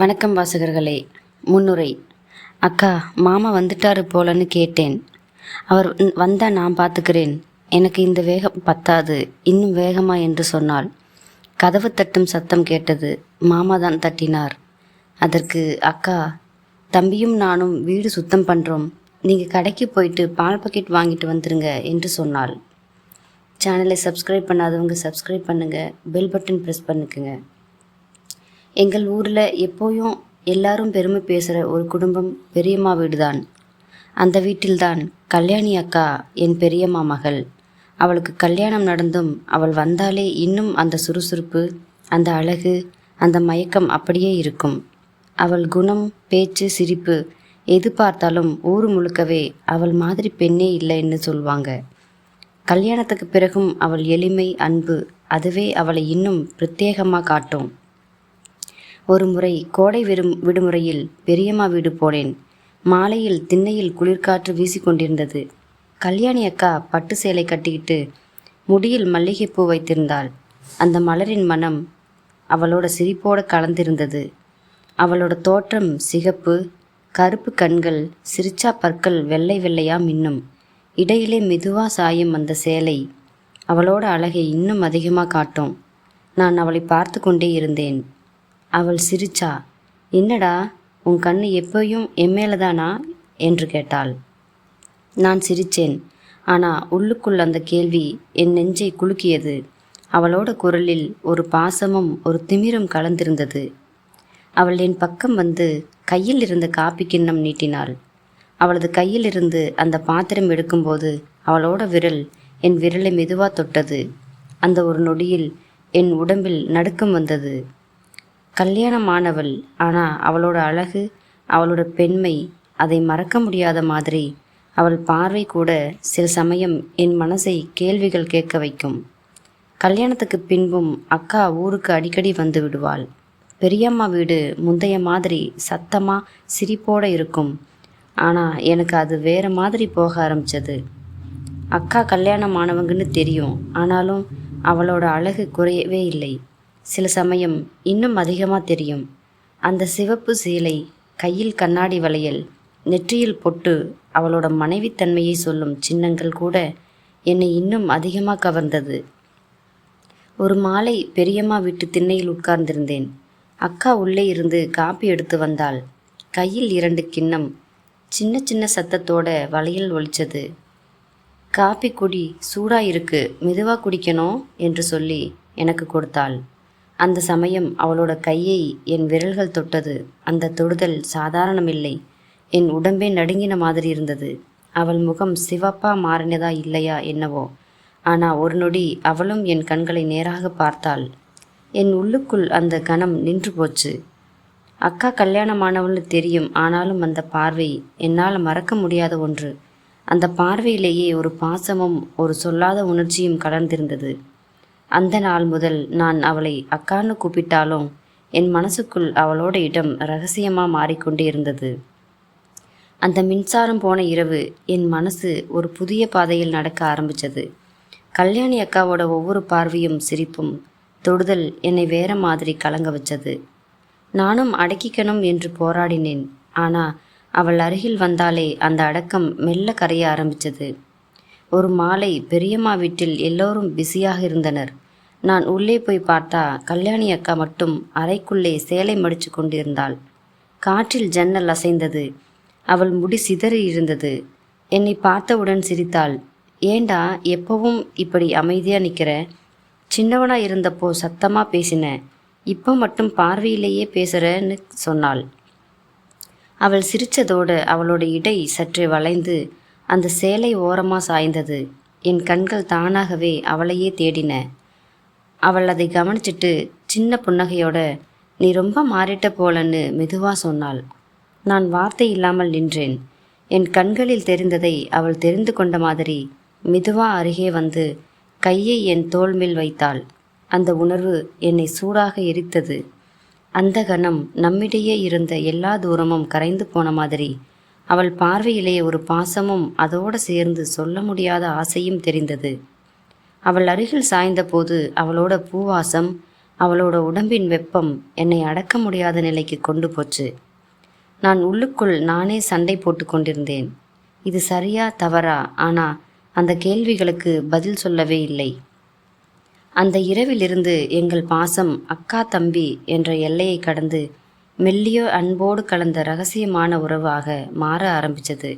வணக்கம் வாசகர்களே முன்னுரை. அக்கா மாமா வந்துட்டாரு போலன்னு கேட்டேன். அவர் வந்தால் வந்தா நான் பார்த்துக்கிறேன் எனக்கு இந்த வேகம் பத்தாது இன்னும் வேகமா என்று சொன்னாள். கதவு தட்டும் சத்தம் கேட்டது மாமா தான் தட்டினார். அதற்கு அக்கா தம்பியும் நானும் வீடு சுத்தம் பண்ணுறோம் நீங்கள் கடைக்கு போயிட்டு பால் பக்கெட் வாங்கிட்டு வந்துருங்க என்று சொன்னாள். சேனலை சப்ஸ்கிரைப் பண்ணாதவங்க சப்ஸ்கிரைப் பண்ணுங்கள் பெல் பட்டன் ப்ரெஸ் பண்ணுக்குங்க. எங்கள் ஊரில் எப்போயும் எல்லாரும் பெருமை பேசுகிற ஒரு குடும்பம் பெரியம்மா வீடுதான். அந்த வீட்டில்தான் கல்யாணி அக்கா என் பெரியம்மா மகள். அவளுக்கு கல்யாணம் நடந்தும் அவள் வந்தாலே இன்னும் அந்த சுறுசுறுப்பு அந்த அழகு அந்த மயக்கம் அப்படியே இருக்கும். அவள் குணம் பேச்சு சிரிப்பு எது பார்த்தாலும் ஊர் முழுக்கவே அவள் மாதிரி பெண்ணே இல்லைன்னு சொல்வாங்க. கல்யாணத்துக்கு பிறகும் அவள் எளிமை அன்பு அதுவே அவளை இன்னும் பிரத்யேகமாக காட்டும். ஒரு முறை கோடை விடும் விடுமுறையில் பெரியம்மா வீடு போனேன். மாலையில் திண்ணையில் குளிர்காற்று வீசிக்கொண்டிருந்தது. கல்யாணி அக்கா பட்டு சேலை கட்டிக்கிட்டு முடியில் மல்லிகைப்பூ வைத்திருந்தாள். அந்த மலரின் மனம் அவளோட சிரிப்போடு கலந்திருந்தது. அவளோட தோற்றம் சிகப்பு கருப்பு கண்கள் சிரிச்சா பற்கள் வெள்ளை வெள்ளையா மின்னும். இடையிலே மெதுவா சாயும் அந்த சேலை அவளோட அழகை இன்னும் அதிகமாக காட்டும். நான் அவளை பார்த்து கொண்டே இருந்தேன். அவள் சிரிச்சா. என்னடா உன் கண்ணு எப்பயும் எம்மேல தானா என்று கேட்டாள். நான் சிரிச்சேன். ஆனால் உள்ளுக்குள் அந்த கேள்வி என் நெஞ்சை குலுக்கியது. அவளோட குரலில் ஒரு பாசமும் ஒரு திமிரும் கலந்திருந்தது. அவள் என் பக்கம் வந்து கையில் இருந்த காப்பி கிண்ணம் நீட்டினாள். அவளது கையில் இருந்து அந்த பாத்திரம் எடுக்கும்போது அவளோட விரல் என் விரலை மெதுவாக தொட்டது. அந்த ஒரு நொடியில் என் உடம்பில் நடுக்கம் வந்தது. கல்யாணமானவள். ஆனால் அவளோட அழகு அவளோட பெண்மை அதை மறக்க முடியாத மாதிரி அவள் பார்வை கூட சில சமயம் என் மனசை கேள்விகள் கேட்க வைக்கும். கல்யாணத்துக்கு பின்பும் அக்கா ஊருக்கு அடிக்கடி வந்து விடுவாள். பெரியம்மா வீடு முந்தைய மாதிரி சத்தமாக சிரிப்போட இருக்கும். ஆனால் எனக்கு அது வேற மாதிரி போக ஆரம்பிச்சது. அக்கா கல்யாணம் ஆனவங்கன்னு தெரியும். ஆனாலும் அவளோட அழகு குறையவே இல்லை. சில சமயம் இன்னும் அதிகமாக தெரியும். அந்த சிவப்பு சீலை கையில் கண்ணாடி வளையல் நெற்றியில் பொட்டு அவளோட மனைவித்தன்மையை சொல்லும் சின்னங்கள் கூட என்னை இன்னும் அதிகமாக கவர்ந்தது. ஒரு மாலை பெரியம்மா வீட்டு திண்ணையில் உட்கார்ந்திருந்தேன். அக்கா உள்ளே இருந்து காப்பி எடுத்து வந்தாள். கையில் இரண்டு கிண்ணம் சின்ன சின்ன சத்தத்தோட வளையல் ஒழிச்சது. காப்பி குடி சூடாக இருக்கு. மெதுவாக குடிக்கணும் என்று சொல்லி எனக்கு கொடுத்தாள். அந்த சமயம் அவளோட கையை என் விரல்கள் தொட்டது. அந்த தொடுதல் சாதாரணமில்லை. என் உடம்பே நடுங்கின மாதிரி இருந்தது. அவள் முகம் சிவப்பா மாறினதா இல்லையா என்னவோ. ஆனா ஒரு நொடி அவளும் என் கண்களை நேராக பார்த்தாள். என் உள்ளுக்குள் அந்த கணம் நின்று போச்சு. அக்கா கல்யாணமானவள்னு தெரியும். ஆனாலும் அந்த பார்வை என்னால் மறக்க முடியாத ஒன்று. அந்த பார்வையிலேயே ஒரு பாசமும் ஒரு சொல்லாத உணர்ச்சியும் கலந்திருந்தது. அந்த நாள் முதல் நான் அவளை அக்கான்னு கூப்பிட்டாலும் என் மனசுக்குள் அவளோட இடம் ரகசியமாக மாறிக்கொண்டே இருந்தது. அந்த மின்சாரம் போன இரவு என் மனசு ஒரு புதிய பாதையில் நடக்க ஆரம்பித்தது கல்யாணி அக்காவோட ஒவ்வொரு பார்வையும் சிரிப்பும் தொடுதல் என்னை வேற மாதிரி கலங்க வச்சது. நானும் அடக்கிக்கணும் என்று போராடினேன். ஆனால் அவள் அருகில் வந்தாலே அந்த அடக்கம் மெல்ல கரைய ஆரம்பித்தது ஒரு மாலை பெரியம்மா வீட்டில் எல்லோரும் பிஸியாக இருந்தனர். நான் உள்ளே போய் பார்த்தா கல்யாணி அக்கா மட்டும் அறைக்குள்ளே சேலை மடிச்சு கொண்டிருந்தாள். காற்றில் ஜன்னல் அசைந்தது. அவள் முடி சிதறி இருந்தது. என்னை பார்த்தவுடன் சிரித்தாள். ஏண்டா எப்பவும் இப்படி அமைதியாக நிற்கிற சின்னவனா இருந்தப்போ சத்தமாக பேசின. இப்போ மட்டும் பார்வையிலேயே பேசுறன்னு சொன்னாள். அவள் சிரித்ததோடு அவளோட இடை சற்றே வளைந்து அந்த சேலை ஓரமாக சாய்ந்தது. என் கண்கள் தானாகவே அவளையே தேடின. அவள் அதை கவனிச்சிட்டு சின்ன புன்னகையோட நீ ரொம்ப மாறிட்ட போலன்னு மெதுவாக சொன்னாள். நான் வார்த்தை இல்லாமல் நின்றேன். என் கண்களில் தெரிந்ததை அவள் தெரிந்து கொண்ட மாதிரி மெதுவா அருகே வந்து கையை என் தோள் மேல் வைத்தாள். அந்த உணர்வு என்னை சூடாக எரித்தது. அந்த கணம் நம்மிடையே இருந்த எல்லா தூரமும் கரைந்து போன மாதிரி அவள் பார்வையிலே ஒரு பாசமும் அதோடு சேர்ந்து சொல்ல முடியாத ஆசையும் தெரிந்தது. அவள் அருகில் சாய்ந்தபோது அவளோட பூவாசம் அவளோட உடம்பின் வெப்பம் என்னை அடக்க முடியாத நிலைக்கு கொண்டு போச்சு. நான் உள்ளுக்குள் நானே சண்டை போட்டு கொண்டிருந்தேன். இது சரியா தவறா? ஆனா அந்த கேள்விகளுக்கு பதில் சொல்லவே இல்லை. அந்த இரவிலிருந்து எங்கள் பாசம் அக்கா தம்பி என்ற எல்லையை கடந்து மெல்லியோ அன்போடு கலந்த ரகசியமான உறவாக மாற ஆரம்பித்தது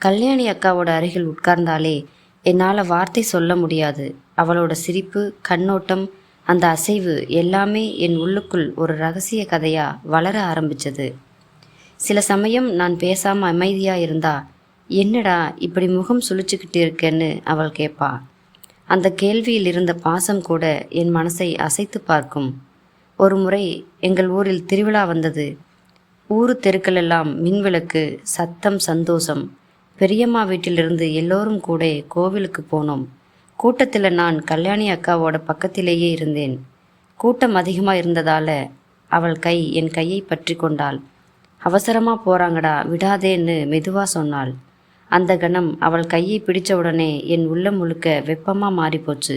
கல்யாணி அக்காவோட அருகில் உட்கார்ந்தாலே என்னால் வார்த்தை சொல்ல முடியாது. அவளோட சிரிப்பு கண்ணோட்டம் அந்த அசைவு எல்லாமே என் உள்ளுக்குள் ஒரு ரகசிய கதையா வளர ஆரம்பிச்சது. சில சமயம் நான் பேசாம அமைதியா இருந்தா என்னடா இப்படி முகம் சுழிச்சுக்கிட்டு இருக்கேன்னு அவள் கேட்பா அந்த கேள்வியில் இருந்த பாசம் கூட என் மனசை அசைத்து பார்க்கும். ஒரு முறை எங்கள் ஊரில் திருவிழா வந்தது. ஊரு தெருக்களெல்லாம் மின்விளக்கு சத்தம் சந்தோஷம். பெரியம்மா வீட்டிலிருந்து எல்லோரும் கூட கோவிலுக்கு போனோம். கூட்டத்தில் நான் கல்யாணி அக்காவோட பக்கத்திலேயே இருந்தேன். கூட்டம் அதிகமாக இருந்ததால அவள் கை என் கையை பற்றி கொண்டாள். அவசரமாக போகிறாங்கடா விடாதேன்னு மெதுவாக சொன்னாள். அந்த கணம் அவள் கையை பிடித்த உடனே என் உள்ளம் முழுக்க வெப்பமாக மாறிப்போச்சு.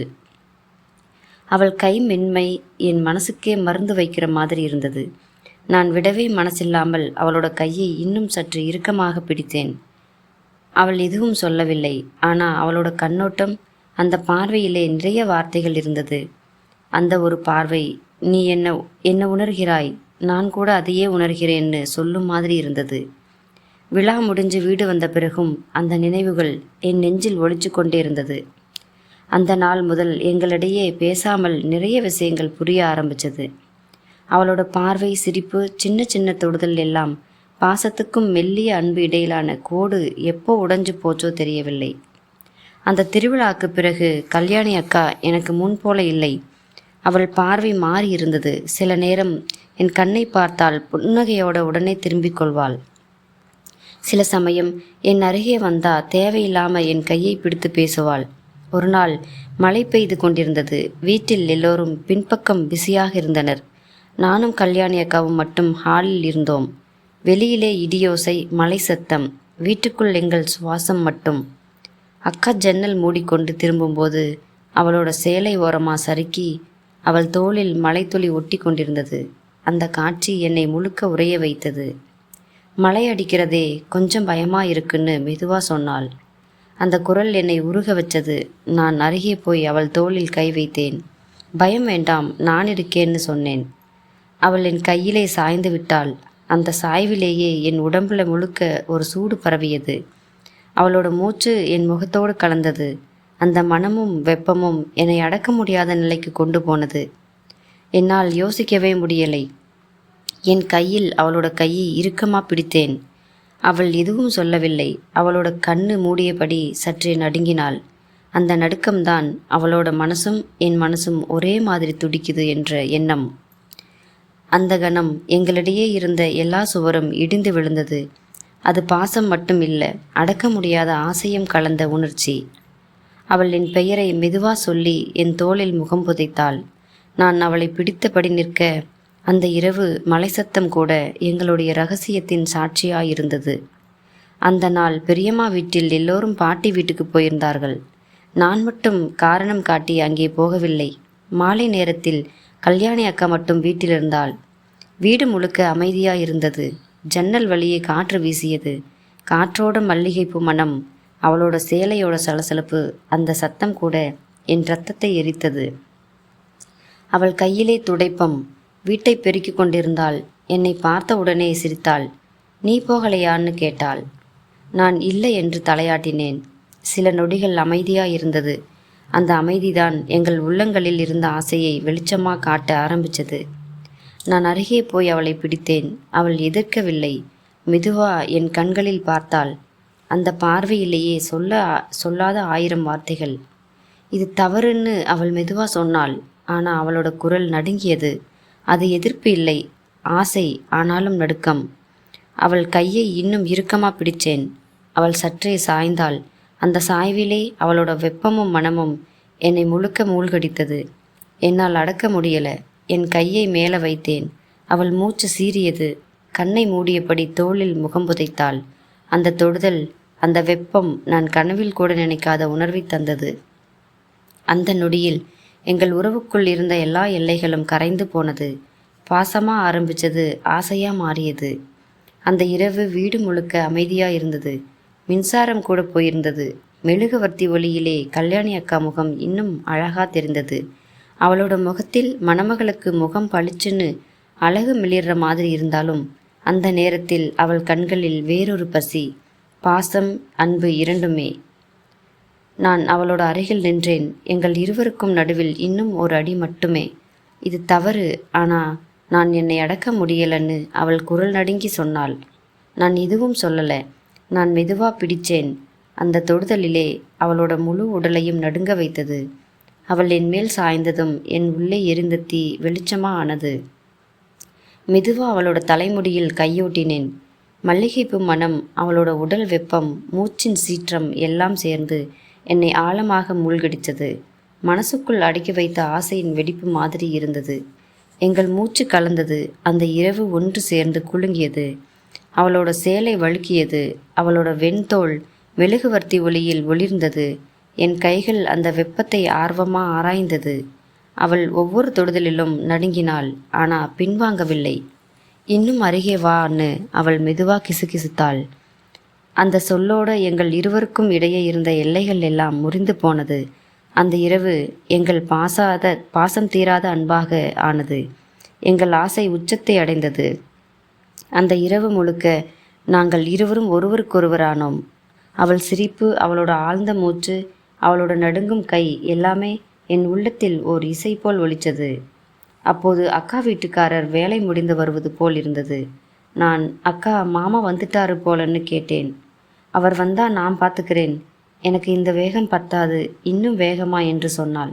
அவள் கை மென்மை என் மனசுக்கே மருந்து வைக்கிற மாதிரி இருந்தது. நான் விடவே மனசில்லாமல் அவளோட கையை இன்னும் சற்று இறுக்கமாக பிடித்தேன். அவள் எதுவும் சொல்லவில்லை. ஆனால் அவளோட கண்ணோட்டம் அந்த பார்வையிலே நிறைய வார்த்தைகள் இருந்தது. அந்த ஒரு பார்வை நீ என்ன என்ன உணர்கிறாய்? நான் கூட அதையே உணர்கிறேன்னு சொல்லும் மாதிரி இருந்தது. விழா முடிஞ்சு வீடு வந்த பிறகும் அந்த நினைவுகள் என் நெஞ்சில் ஒழிச்சு கொண்டே இருந்தது. அந்த நாள் முதல் எங்களிடையே பேசாமல் நிறைய விஷயங்கள் புரிய ஆரம்பித்தது அவளோட பார்வை சிரிப்பு சின்ன சின்ன தொடுதல் எல்லாம் பாசத்துக்கும் மெல்லிய அன்பு இடையிலான கோடு எப்போ உடைஞ்சு போச்சோ தெரியவில்லை. அந்த திருவிழாக்கு பிறகு கல்யாணி அக்கா எனக்கு முன் போல இல்லை. அவள் பார்வை மாறி இருந்தது. சில நேரம் என் கண்ணை பார்த்தால் புன்னகையோட உடனே திரும்பிக் கொள்வாள். சில சமயம் என் அருகே வந்தா தேவையில்லாம என் கையை பிடித்து பேசுவாள். ஒரு நாள் மழை பெய்து கொண்டிருந்தது. வீட்டில் எல்லோரும் பின்பக்கம் பிஸியாக இருந்தனர். நானும் கல்யாணி அக்காவும் மட்டும் ஹாலில் இருந்தோம். வெளியிலே இடியோசை மலை சத்தம் வீட்டுக்குள் எங்கள் சுவாசம் மட்டும். அக்கா ஜன்னல் மூடிக்கொண்டு திரும்பும்போது அவளோட சேலை ஓரமா சறுக்கி அவள் தோளில் மலைத்துளி ஒட்டி கொண்டிருந்தது அந்த காட்சி என்னை முழுக்க உறைய வைத்தது. மழை அடிக்கிறதே கொஞ்சம் பயமா இருக்குன்னு மெதுவா சொன்னாள். அந்த குரல் என்னை உருக வச்சது. நான் அருகே போய் அவள் தோளில் கை வைத்தேன். பயம் வேண்டாம் நான் இருக்கேன்னு சொன்னேன். அவள் என் கையிலே சாய்ந்து விட்டாள். அந்த சாய்விலேயே என் உடம்புல முழுக்க ஒரு சூடு பரவியது. அவளோட மூச்சு என் முகத்தோடு கலந்தது. அந்த மனமும் வெப்பமும் என்னை அடக்க முடியாத நிலைக்கு கொண்டு போனது. என்னால் யோசிக்கவே முடியலை. என் கையில் அவளோட கையை இறுக்கமாக பிடித்தேன். அவள் எதுவும் சொல்லவில்லை. அவளோட கண்ணு மூடியபடி சற்றே நடுங்கினாள். அந்த நடுக்கம்தான் அவளோட மனசும் என் மனசும் ஒரே மாதிரி துடிக்குது என்ற எண்ணம். அந்த கணம் எங்களிடையே இருந்த எல்லா சுவரும் இடிந்து விழுந்தது. அது பாசம் மட்டும் இல்லை அடக்க முடியாத ஆசையும் கலந்த உணர்ச்சி. அவள் என் பெயரை மெதுவா சொல்லி என் தோளில் முகம் புதைத்தாள். நான் அவளை பிடித்தபடி நிற்க அந்த இரவு மலை சத்தம் கூட எங்களுடைய ரகசியத்தின் சாட்சியாயிருந்தது. அந்த நாள் பெரியம்மா வீட்டில் எல்லோரும் பாட்டி வீட்டுக்கு போயிருந்தார்கள். நான் மட்டும் காரணம் காட்டி அங்கே போகவில்லை. மாலை நேரத்தில் கல்யாணி அக்கா மட்டும் வீட்டில் இருந்தாள் வீடு முழுக்க அமைதியாக இருந்தது ஜன்னல் வழியே காற்று வீசியது. காற்றோட மல்லிகைப்பூ மனம் அவளோட சேலையோட சலசலப்பு அந்த சத்தம் கூட என் ரத்தத்தை எரித்தது. அவள் கையிலே துடைப்பம் வீட்டை பெருக்கிக் கொண்டிருந்தாள். என்னை பார்த்த உடனே சிரித்தாள். நீ போகலையான்னு கேட்டாள். நான் இல்லை என்று தலையாட்டினேன். சில நொடிகள் அமைதியாக இருந்தது அந்த அமைதிதான் எங்கள் உள்ளங்களில் இருந்த ஆசையை வெளிச்சமாக காட்ட ஆரம்பித்தது நான் அருகே போய் அவளை பிடித்தேன். அவள் எதிர்க்கவில்லை. மெதுவா என் கண்களில் பார்த்தாள். அந்த பார்வையிலேயே சொல்ல சொல்லாத ஆயிரம் வார்த்தைகள். இது தவறுன்னு அவள் மெதுவாக சொன்னாள். ஆனால் அவளோட குரல் நடுங்கியது. அது எதிர்ப்பு இல்லை. ஆசை ஆனாலும் நடுக்கம். அவள் கையை இன்னும் இறுக்கமாக பிடிச்சேன் அவள் சற்றே சாய்ந்தாள். அந்த சாய்விலே அவளோட வெப்பமும் மனமும் என்னை முழுக்க மூழ்கடித்தது. என்னால் அடக்க முடியல. என் கையை மேலே வைத்தேன். அவள் மூச்சு சீறியது. கண்ணை மூடியபடி தோளில் முகம் புதைத்தாள். அந்த தொடுதல் அந்த வெப்பம் நான் கனவில் கூட நினைக்காத உணர்வை தந்தது. அந்த நொடியில் எங்கள் உறவுக்குள் இருந்த எல்லா எல்லைகளும் கரைந்து போனது. பாசமாக ஆரம்பிச்சது ஆசையாக மாறியது. அந்த இரவு வீடு முழுக்க அமைதியாக இருந்தது. மின்சாரம் கூட போயிருந்தது. மெழுகுவர்த்தி ஒளியிலே கல்யாணி அக்கா முகம் இன்னும் அழகா தெரிந்தது. அவளோட முகத்தில் மணமகளுக்கு முகம் பளிச்சுன்னு அழகு மிளிர்ற மாதிரி இருந்தாலும் அந்த நேரத்தில் அவள் கண்களில் வேறொரு பசி பாசம் அன்பு இரண்டுமே. நான் அவளோட அருகில் நின்றேன். எங்கள் இருவருக்கும் நடுவில் இன்னும் ஒரு அடி மட்டுமே. இது தவறு ஆனா நான் என்னை அடக்க முடியலன்னு அவள் குரல் நடுங்கி சொன்னாள். நான் எதுவும் சொல்லலை. நான் மெதுவாக பிடிச்சேன். அந்த தொடுதலிலே அவளோட முழு உடலையும் நடுங்க வைத்தது. அவள் என் மேல் சாய்ந்ததும் என் உள்ளே எரிந்த தீ வெளிச்சமா ஆனது. மெதுவாக அவளோட தலைமுடியில் கையோட்டினேன். மல்லிகைப்பூ மனம் அவளோட உடல் வெப்பம் மூச்சின் சீற்றம் எல்லாம் சேர்ந்து என்னை ஆழமாக மூழ்கடித்தது. மனசுக்குள் அடுக்கி வைத்த ஆசையின் வெடிப்பு மாதிரி இருந்தது. எங்கள் மூச்சு கலந்தது. அந்த இரவு ஒன்று சேர்ந்து குலுங்கியது. அவளோட சேலை வழுக்கியது. அவளோட வெண்தோல் மெழுகுவர்த்தி ஒளியில் ஒளிர்ந்தது. என் கைகள் அந்த வெப்பத்தை ஆர்வமா ஆராய்ந்தது. அவள் ஒவ்வொரு தொடுதலிலும் நடுங்கினாள். ஆனா பின்வாங்கவில்லை. இன்னும் அருகே வான்னு அவள் மெதுவா கிசுகிசுத்தாள். அந்த சொல்லோட எங்கள் இருவருக்கும் இடையே இருந்த எல்லைகள் எல்லாம் முறிந்து போனது. அந்த இரவு எங்கள் பாசாத பாசம் தீராத அன்பாக ஆனது. எங்கள் ஆசை உச்சத்தை அடைந்தது. அந்த இரவு முழுக்க நாங்கள் இருவரும் ஒருவருக்கொருவரானோம். அவள் சிரிப்பு அவளோட ஆழ்ந்த மூச்சு அவளோட நடுங்கும் கை எல்லாமே என் உள்ளத்தில் ஓர் இசை போல் ஒலித்தது. அப்போது அக்கா வீட்டுக்காரர் வேலை முடிந்து வருவது போல் இருந்தது. நான் அக்கா மாமா வந்துட்டாரு போலன்னு கேட்டேன். அவர் வந்தா நான் பார்த்துக்கிறேன். எனக்கு இந்த வேகம் பத்தாது இன்னும் வேகமா என்று சொன்னாள்.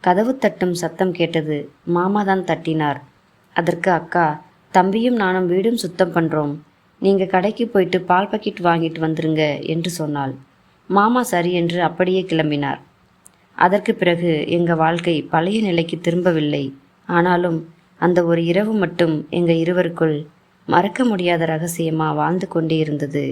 கதவு தட்டும் சத்தம் கேட்டது. மாமா தான் தட்டினார். அதற்கு அக்கா தம்பியும் நானும் வீடும் சுத்தம் பண்ணுறோம் நீங்கள் கடைக்கு போயிட்டு பால் பக்கெட் வாங்கிட்டு வந்துருங்க என்று சொன்னாள். மாமா சரி என்று அப்படியே கிளம்பினார். அதற்கு பிறகு எங்கள் வாழ்க்கை பழைய நிலைக்கு திரும்பவில்லை. ஆனாலும் அந்த ஒரு இரவு மட்டும் எங்கள் இருவருக்குள் மறக்க முடியாத ரகசியமாக வாழ்ந்து கொண்டே இருந்தது.